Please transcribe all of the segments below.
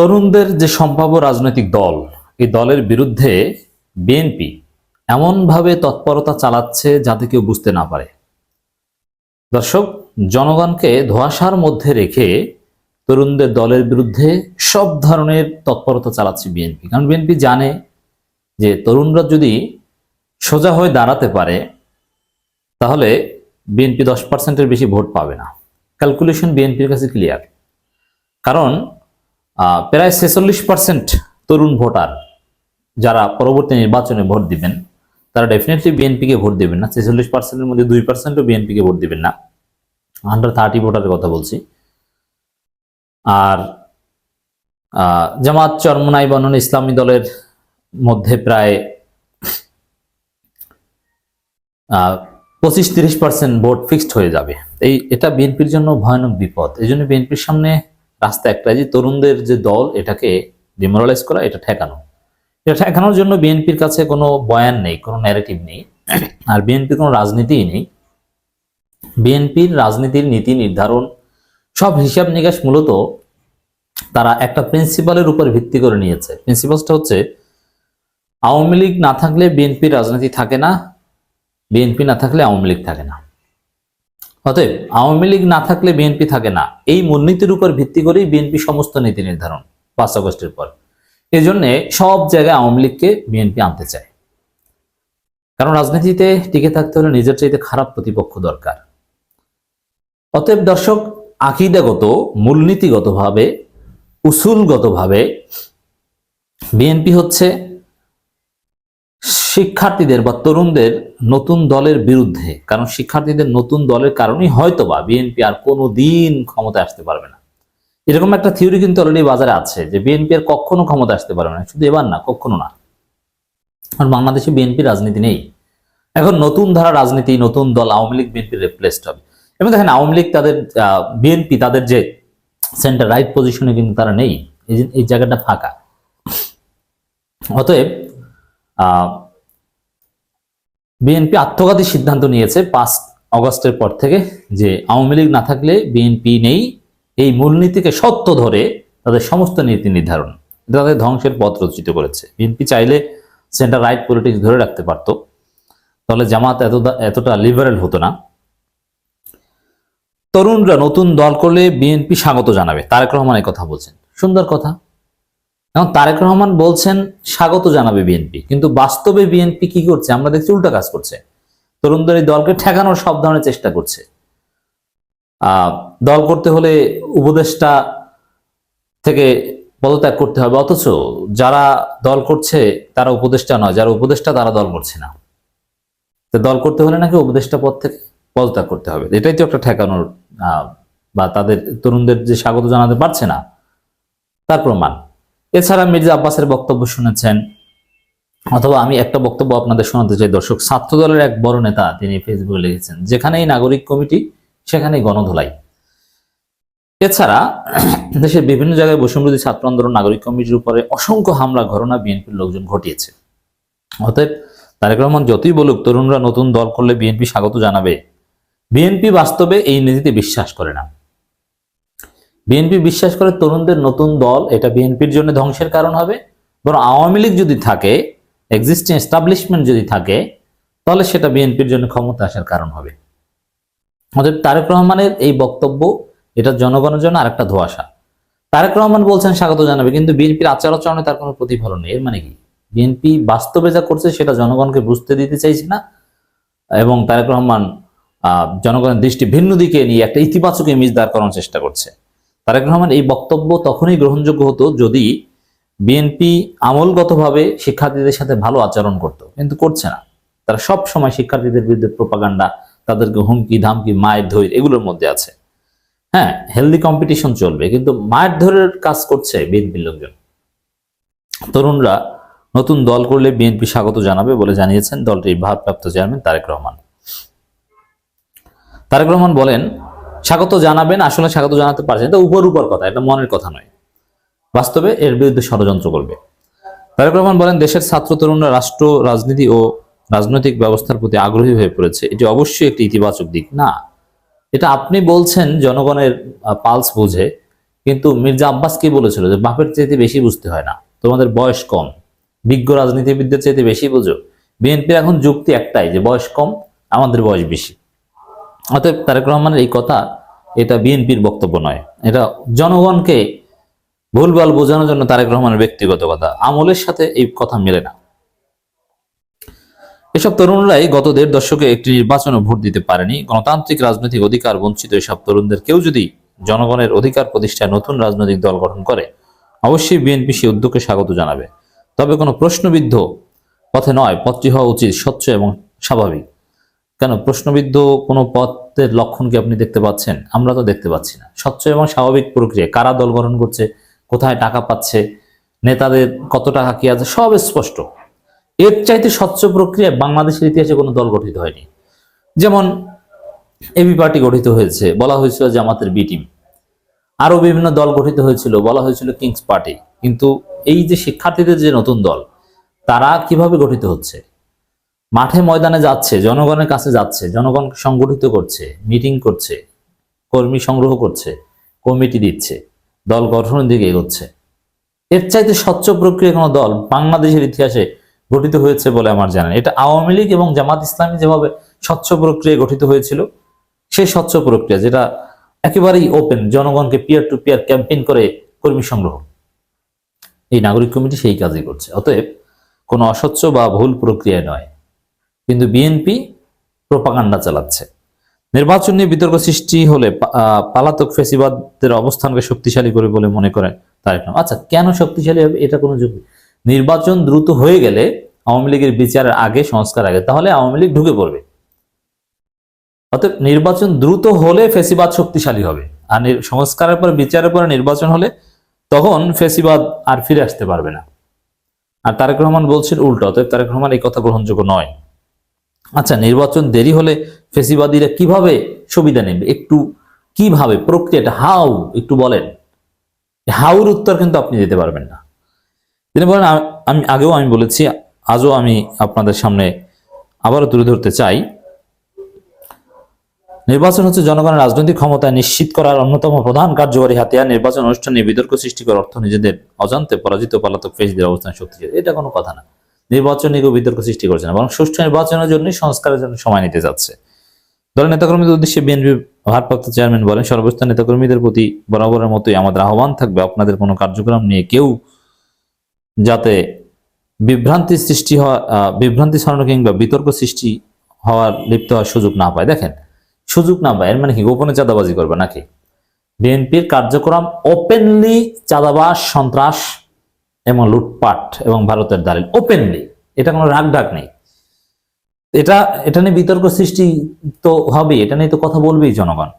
তরুণদের যে সম্ভাব্য রাজনৈতিক দল, এই দলের বিরুদ্ধে বিএনপি এমনভাবে তৎপরতা চালাচ্ছে যাতে কেউ বুঝতে না পারে। দর্শক, জনগণকে ধোঁয়াশার মধ্যে রেখে তরুণদের দলের বিরুদ্ধে সব ধরনের তৎপরতা চালাচ্ছে বিএনপি। কারণ বিএনপি জানে যে তরুণরা যদি সোজা হয়ে দাঁড়াতে পারে, তাহলে বিএনপি দশ পার্সেন্টের বেশি ভোট পাবে না। ক্যালকুলেশন বিএনপির কাছে ক্লিয়ার। কারণ প্রায় ছেচল্লিশ পার্সেন্ট তরুণ ভোটার যারা পরবর্তী নির্বাচনে ভোট দিবেন, তারা ডেফিনেটলি বিএনপিকে ভোট দেবেন না। ছেচল্লিশ পার্সেন্টের মধ্যে দুই পার্সেন্টও বিএনপিকে ভোট দিবেন না। আন্ডার থার্টি ভোটারের কথা বলছি। আর জামাত চরমনাই বনন ইসলামী দলের মধ্যে প্রায় পঁচিশ তিরিশ পার্সেন্ট ভোট ফিক্সড হয়ে যাবে। এই, এটা বিএনপির জন্য ভয়ানক বিপদ। এই জন্য বিএনপির সামনে রাস্তা একটাই যে তরুণদের যে দল, এটাকে ডিমোরালাইজ করা, এটা ঠেকানো। এটা ঠেকানোর জন্য বিএনপির কাছে কোনো বয়ান নেই, কোনো ন্যারেটিভ নেই। আর বিএনপির কোনো রাজনীতিই নেই। বিএনপির রাজনীতির নীতি নির্ধারণ, সব হিসাব নিকাশ মূলত তারা একটা প্রিন্সিপালের উপর ভিত্তি করে নিয়েছে। প্রিন্সিপালসটা হচ্ছে, আওয়ামী লীগ না থাকলে বিএনপির রাজনীতি থাকে না, বিএনপি না থাকলে আওয়ামী লীগ থাকে না। অতএব আওয়ামী লীগ না থাকলে বিএনপি থাকে না। এই মূলনীতির উপর ভিত্তি করেই বিএনপি সমস্ত নীতি নির্ধারণ পাঁচ আগস্টের পর। এই জন্য সব জায়গায় আওয়ামী লীগকে বিএনপি আনতে চায়। কারণ রাজনীতিতে টিকে থাকতে হলে নিজের চাইতে খারাপ প্রতিপক্ষ দরকার। অতএব দর্শক, আকিদাগত, মূলনীতিগতভাবে, উসুলগতভাবে বিএনপি হচ্ছে শিক্ষার্থীদের বা তরুণদের নতুন দলের বিরুদ্ধে, কারণ শিক্ষার্থীদের নতুন দলের কারণেই হয়তো বা বিএনপি আর কোনো দিন ক্ষমতায় আসতে পারবে না। এরকম একটা থিওরি কিন্তু অলরেডি বাজারে আছে যে বিএনপি আর কখনো ক্ষমতা আসতে পারবে না, শুধু এবার না, কখনো না। আর বাংলাদেশে বিএনপি রাজনীতি নেই। এখন নতুন ধারা রাজনীতি, নতুন দল, আওয়ামী লীগ বিএনপি রিপ্লেসড হবে। এবং দেখেন, আওয়ামী লীগ তাদের বিএনপি তাদের যে সেন্টার রাইট পজিশনে কিন্তু তারা নেই। এই জায়গাটা ফাঁকা। অতএব বিএনপি আত্মঘাতী সিদ্ধান্ত নিয়েছে পাঁচ অগস্টের পর থেকে যে আওয়ামী লীগ না থাকলে বিএনপি নেই। এই মূলনীতিকে সত্য ধরে তাদের সমস্ত নীতি নির্ধারণ। তাদের ধ্বংসের পথ রচিত করেছে। বিএনপি চাইলে সেন্টার রাইট পলিটিক্স ধরে রাখতে পারত। তাহলে জামাত এতটা এতটা লিবারেল হতো না। তরুণরা নতুন দল করলে বিএনপি স্বাগত জানাবে। তারেক রহমান কথা বলছেন। সুন্দর কথা। এখন তারেক রহমান বলছেন, স্বাগত জানাবে বিএনপি, কিন্তু বাস্তবে বিএনপি কি করছে? আমরা দেখছি উল্টা কাজ করছে। তরুণদের এই দলকে ঠেকানোর সব ধরনের চেষ্টা করছে। দল করতে হলে উপদেষ্টা থেকে পদত্যাগ করতে হবে। অথচ যারা দল করছে, তারা উপদেষ্টা নয়। যারা উপদেষ্টা, তারা দল করছে না। তো দল করতে হলে নাকি উপদেষ্টা পদ থেকে পদত্যাগ করতে হবে। এটাই তো একটা ঠেকানোর বা তাদের তরুণদের যে স্বাগত জানাতে পারছে না, তার প্রমাণ। এছাড়া মির্জা আব্বাসের বক্তব্য শুনেছেন। অথবা আমি একটা বক্তব্য আপনাদের শোনাতে চাই, দর্শক, ছাত্র দলের এক বড় নেতা তিনি ফেসবুকে লিখেছেন, যেখানেই নাগরিক কমিটি, সেখানেই গণধোলাই। এছাড়া দেশের বিভিন্ন জায়গায় বৈষম্যবিরোধী ছাত্র আন্দোলন, নাগরিক কমিটির উপরে অসংখ্য হামলা, ঘটনা বিএনপির লোকজন ঘটিয়েছে। অতএব তারেক রহমান যতই বলুক, তরুণরা নতুন দল করলে বিএনপি স্বাগত জানাবে। বিএনপি বাস্তবে এই নীতিতে বিশ্বাস করে না। বিএনপি বিশ্বাস করে তরুণদের নতুন দল, এটা বিএনপির জন্য ধ্বংসের কারণ হবে। বরং আওয়ামী লীগ যদি থাকে এক্সিস্টিং এস্টাবলিশমেন্ট যদি থাকে, তাহলে সেটা বিএনপির জন্য ক্ষমতা আসার কারণ হবে। অতএব তারেক রহমানের এই বক্তব্য, এটা জনগণের জন্য আরেকটা ধোয়াশা। তারেক রহমান বলছেন, স্বাগত জানাবে, কিন্তু বিএনপির আচার আচরণে তার কোনো প্রতিফলন নেই। এর মানে কি? বিএনপি বাস্তবে যা করছে, সেটা জনগণকে বুঝতে দিতে চাইছে না। এবং তারেক রহমান জনগণের দৃষ্টি ভিন্ন দিকে নিয়ে একটা ইতিবাচক ইমেজ দাঁড় করানোর চেষ্টা করছে। তারেক রহমান এই বক্তব্য তখনই গ্রহণযোগ্য হতো যদি বিএনপি আমলগতভাবে শিক্ষার্থীদের সাথে ভালো আচরণ করত। কিন্তু করছে না। তারা সব সময় শিক্ষার্থীদের বিরুদ্ধে প্রোপাগান্ডা, তাদেরকে হুমকি, ধামকি, মায়ের ধৈর এগুলোর মধ্যে আছে। হ্যাঁ হেলদি কম্পিটিশন চলবে, কিন্তু মায়ের ধরের কাজ করছে বিএনপির লোকজন। তরুণরা নতুন দল করলে বিএনপি স্বাগত জানাবে বলে জানিয়েছেন দলটির ভারপ্রাপ্ত চেয়ারম্যান তারেক রহমান। তারেক রহমান বলেন স্বাগত জানাবেন, আসলে স্বাগত জানাতে পারছেন এটা উপর উপর কথা, এটা মনের কথা নয়। বাস্তবে এর বিরুদ্ধে ষড়যন্ত্র করবে। তারেক রহমান বলেন, দেশের ছাত্র, তরুণরা রাষ্ট্র, রাজনীতি ও রাজনৈতিক ব্যবস্থার প্রতি আগ্রহী হয়ে পড়েছে। এটি অবশ্যই একটি ইতিবাচক দিক। না, এটা আপনি বলছেন, জনগণের পালস বুঝে, কিন্তু মির্জা আব্বাস কি বলেছিল যে, বাপের চাইতে বেশি বুঝতে হয় না। তোমাদের বয়স কম। বিজ্ঞ রাজনীতিবিদদের চাইতে বেশি বোঝো। বিএনপির এখন যুক্তি একটাই যে, বয়স কম, আমাদের বয়স বেশি। অতএব তারেক রহমানের এই কথা, এটা বিএনপির বক্তব্য নয়। এটা জনগণকে ভুলভাল বোঝানোর জন্য তারেক রহমানের ব্যক্তিগত কথা। আমলের সাথে এই কথা মেলে না। এসব তরুণরাই গত দেড় দশকে একটি নির্বাচনে ভোট দিতে পারেনি। গণতান্ত্রিক, রাজনৈতিক অধিকার বঞ্চিত এসব তরুণদের কেউ যদি জনগণের অধিকার প্রতিষ্ঠায় নতুন রাজনৈতিক দল গঠন করে, অবশ্যই বিএনপি সেই উদ্যোগকে স্বাগত জানাবে। তবে কোনো প্রশ্নবিদ্ধ পথে নয়, পথটি হওয়া উচিত স্বচ্ছ এবং স্বাভাবিক। কেন? প্রশ্নবিদ্ধ কোনো পথের লক্ষণ কি আপনি দেখতে পাচ্ছেন? আমরা তো দেখতে পাচ্ছি না। স্বচ্ছ এবং স্বাভাবিক প্রক্রিয়া। কারা দল গঠন করছে? কোথায় টাকা পাচ্ছে? নেতাদের কত টাকা কি আছে? সব স্পষ্ট। এর চাইতে স্বচ্ছ প্রক্রিয়ায় বাংলাদেশের ইতিহাসে কোনো দল গঠিত হয়নি। যেমন এবি পার্টি গঠিত হয়েছে। বলা হয়েছিল জামাতের বি টিম আরও বিভিন্ন দল গঠিত হয়েছিল। বলা হয়েছিল কিংস পার্টি কিন্তু এই যে শিক্ষার্থীদের যে নতুন দল, তারা কীভাবে গঠিত হচ্ছে? মাঠে ময়দানে যাচ্ছে, জনগণের কাছে যাচ্ছে জনগণকে সংগঠিত করছে মিটিং করছে, কর্মী সংগ্রহ করছে, কমিটি দিচ্ছে, দল গঠনের দিকে এগোচ্ছে। এর চাইতে স্বচ্ছ প্রক্রিয়া কোনো দল বাংলাদেশের ইতিহাসে গঠিত হয়েছে বলে আমার জানা এটা আওয়ামী লীগ এবং জামাত ইসলামী যেভাবে স্বচ্ছ প্রক্রিয়া গঠিত হয়েছিল, সেই স্বচ্ছ প্রক্রিয়া যেটা একেবারেই ওপেন জনগণকে পিয়ার টু পিয়ার ক্যাম্পেইন করে কর্মী সংগ্রহ। এই নাগরিক কমিটি সেই কাজই করছে। অতএব কোনো অস্বচ্ছ বা ভুল প্রক্রিয়া নয়। কিন্তু বিএনপি প্রপাগান্ডা চালাচ্ছে। নির্বাচন নিয়ে বিতর্ক সৃষ্টি হলে পালাতক ফেসিবাদের অবস্থানকে শক্তিশালী করে বলে মনে করেন তারেক আচ্ছা কেন শক্তিশালী হবে? এটা কোনো যুক্তি। নির্বাচন দ্রুত হয়ে গেলে আওয়ামী লীগের বিচারের আগে, সংস্কার আগে, তাহলে আওয়ামী লীগ ঢুকে পড়বে। অতএব নির্বাচন দ্রুত হলে ফেসিবাদ শক্তিশালী হবে। আর সংস্কারের পর, বিচারের পরে নির্বাচন হলে তখন ফেসিবাদ আর ফিরে আসতে পারবে না। আর তারেক রহমান বলছেন উল্টো, অতএব তারেক রহমান এই কথা গ্রহণযোগ্য নয়। আচ্ছা নির্বাচন দেরি হলে ফেসিবাদীরা কীভাবে সুবিধা নেবে? একটু কীভাবে? প্রক্রিয়াটা হাউ একটু বলেন। হাউর উত্তর কিন্তু আপনি দিতে পারবেন না। তিনি বলেন আমি আগেও আমি বলেছি, আজও আমি আপনাদের সামনে আবারও তুলে ধরতে চাই। নির্বাচন হচ্ছে জনগণের রাজনৈতিক ক্ষমতা নিশ্চিত করার অন্যতম প্রধান কার্যকরী হাতিয়ার। নির্বাচন অনুষ্ঠানে বিতর্ক সৃষ্টি করার অর্থ নিজেদের অজান্তে পরাজিত পালাতক ফেসদের অবস্থান শক্তিশালী। এটা কোনো কথা না। নির্বাচন নিয়ে বিতর্ক সৃষ্টি করছে না, বরং সুষ্ঠু নির্বাচনের জন্য সংস্কারের জন্য সময় নিতে যাচ্ছে। দলের নেতাকর্মীদের উদ্দেশ্যে বিএনপি ভারপ্রাপ্ত চেয়ারম্যান বলেন সর্বস্তর নেতাকর্মীদের প্রতি বরাবরের মতোই আমাদের আহ্বান থাকবে। আপনাদের কোনো কার্যক্রম নিয়ে কেউ যাতে বিভ্রান্তি সৃষ্টি হওয়া বিভ্রান্তি ছড়ানো কিংবা বিতর্ক সৃষ্টি হওয়ার লিপ্ত হওয়ার সুযোগ না পায়। দেখেন, সুযোগ না পায়, এর মানে কি? গোপনে চাঁদাবাজি করবে নাকি? বিএনপির কার্যক্রম ওপেনলি চাঁদাবাজ, সন্ত্রাস এবং লুটপাট এবং ভারতের দালিল। ওপেনলি এটা কোনো রাগ ডাক নেই। এটা এটা নিয়ে বিতর্ক সৃষ্টি তো হবে এটা নিয়ে তো কথা বলবেই জনগণ।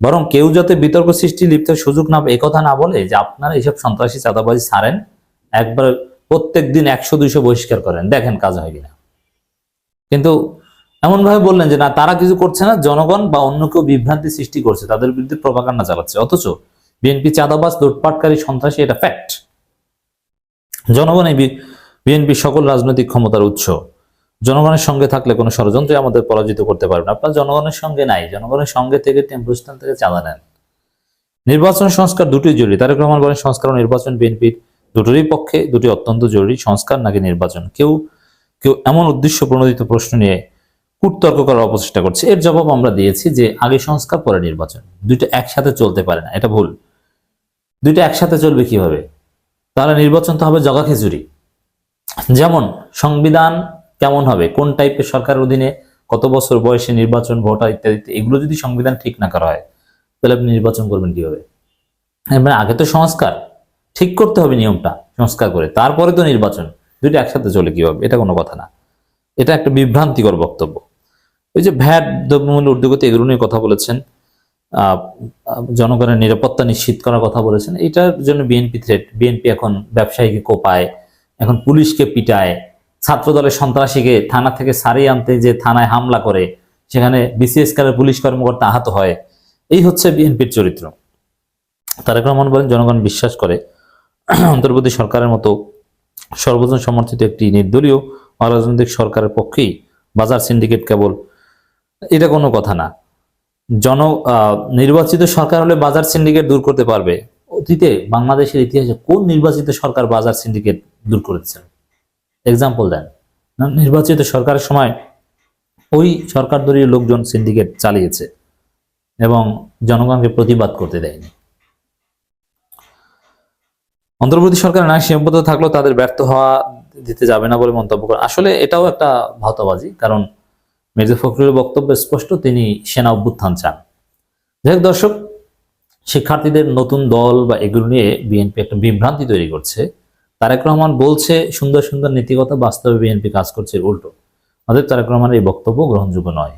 বরং কেউ যাতে বিতর্ক সৃষ্টি লিপ্ত সুযোগ না পায়, এ কথা না বলে যে আপনারা এইসব সন্ত্রাসী চাঁদাবাজি ছাড়েন একবার প্রত্যেক দিন একশো দুইশো বহিষ্কার করেন দেখেন কাজ হয় কিনা। কিন্তু এমন ভাবে বললেন যে না তারা কিছু করছে না জনগণ বা অন্য কেউ বিভ্রান্তি সৃষ্টি করছে তাদের বিরুদ্ধে প্রভাকান্না চালাচ্ছে। অথচ বিএনপি চাঁদাবাজ লুটপাটকারী সন্ত্রাসী এটা ফ্যাক্ট জনগণ এই বিএনপি সকল রাজনৈতিক ক্ষমতার উৎস। জনগণের সঙ্গে থাকলে কোনো ষড়যন্ত্রই আমাদের পরাজিত করতে পারবে না। আপনার জনগণের সঙ্গে নাই। জনগণের সঙ্গে থেকে টেম্পো স্ট্যান্ড থেকে চাঁদা নেন। নির্বাচন সংস্কার দুটোই জরুরি। তারেক রহমান বলেন, সংস্কার ও নির্বাচন বিএনপির দুটোরই পক্ষে দুটি অত্যন্ত জরুরি সংস্কার নাকি নির্বাচন। কেউ কেউ এমন উদ্দেশ্য প্রণোদিত প্রশ্ন নিয়ে কূটতর্ক করার অপচেষ্টা করছে। এর জবাব আমরা দিয়েছি যে, আগে সংস্কার, পরে নির্বাচন। দুইটা একসাথে চলতে পারে না। এটা ভুল। দুইটা একসাথে চলবে কীভাবে? তাহলে নির্বাচন তো হবে জগা খিচুড়ি। যেমন সংবিধান কেমন হবে? কোন টাইপের সরকারের অধীনে কত বছর বয়সে নির্বাচন ভোটার ইত্যাদি এগুলো যদি সংবিধান ঠিক না করা হয়, তাহলে আপনি নির্বাচন করবেন কীভাবে? মানে আগে তো সংস্কার। ঠিক করতে হবে নিয়মটা, সংস্কার করে। তারপরে তো নির্বাচন। দুইটা একসাথে চলে কীভাবে? এটা কোনো কথা না। এটা একটা বিভ্রান্তিকর বক্তব্য। ওই যে ভ্যাট দ্রব্যমূল্য ঊর্ধ্বগতি এগুলো নিয়ে কথা বলেছেন। জনগণের নিরাপত্তা নিশ্চিত করার কথা বলেছেন। এটার জন্য বিএনপি থ্রেট বিএনপি এখন ব্যবসায়ীকে কোপায়, এখন পুলিশকে পিটায়। ছাত্রদলের সন্ত্রাসীকে থানা থেকে সারিয়ে আনতে যে থানায় হামলা করে, সেখানে বিসিএস কারের পুলিশ কর্মকর্তা আহত হয়, এই হচ্ছে বিএনপির চরিত্র। তারেক রহমান বলেন, জনগণ বিশ্বাস করে। অন্তর্বর্তী সরকারের মতো সর্বজন সমর্থিত একটি নির্দলীয় অরাজনৈতিক সরকারের পক্ষেই বাজার সিন্ডিকেট কেবল, এটা কোনো কথা না। জন নির্বাচিত সরকার হলে বাজার সিন্ডিকেট দূর করতে পারবে। অতীতে বাংলাদেশের ইতিহাসে কোন নির্বাচিত সরকার বাজার সিন্ডিকেট দূর করেছেন এক্সাম্পল দেন। নির্বাচিত সরকারের সময় ওই সরকার দলীয় লোকজন সিন্ডিকেট চালিয়েছে এবং জনগণকে প্রতিবাদ করতে দেয়নি। অন্তর্বর্তী সরকার না সীমাবদ্ধ থাকলেও তাদের ব্যর্থ হওয়া দিতে যাবে না বলে মন্তব্য করেন। আসলে এটাও একটা ভাওতাবাজি, কারণ মির্জা ফখরুলের বক্তব্য স্পষ্ট তিনি সেনা অভ্যুত্থান চান। যাই দর্শক, শিক্ষার্থীদের নতুন দল বা এগুলো নিয়ে বিএনপি একটা বিভ্রান্তি তৈরি করছে। তারেক রহমান বলছে, সুন্দর সুন্দর নীতিগত বাস্তবে বিএনপি কাজ করছে, উল্টো। অতএব তারেক রহমানের এই বক্তব্য গ্রহণযোগ্য নয়।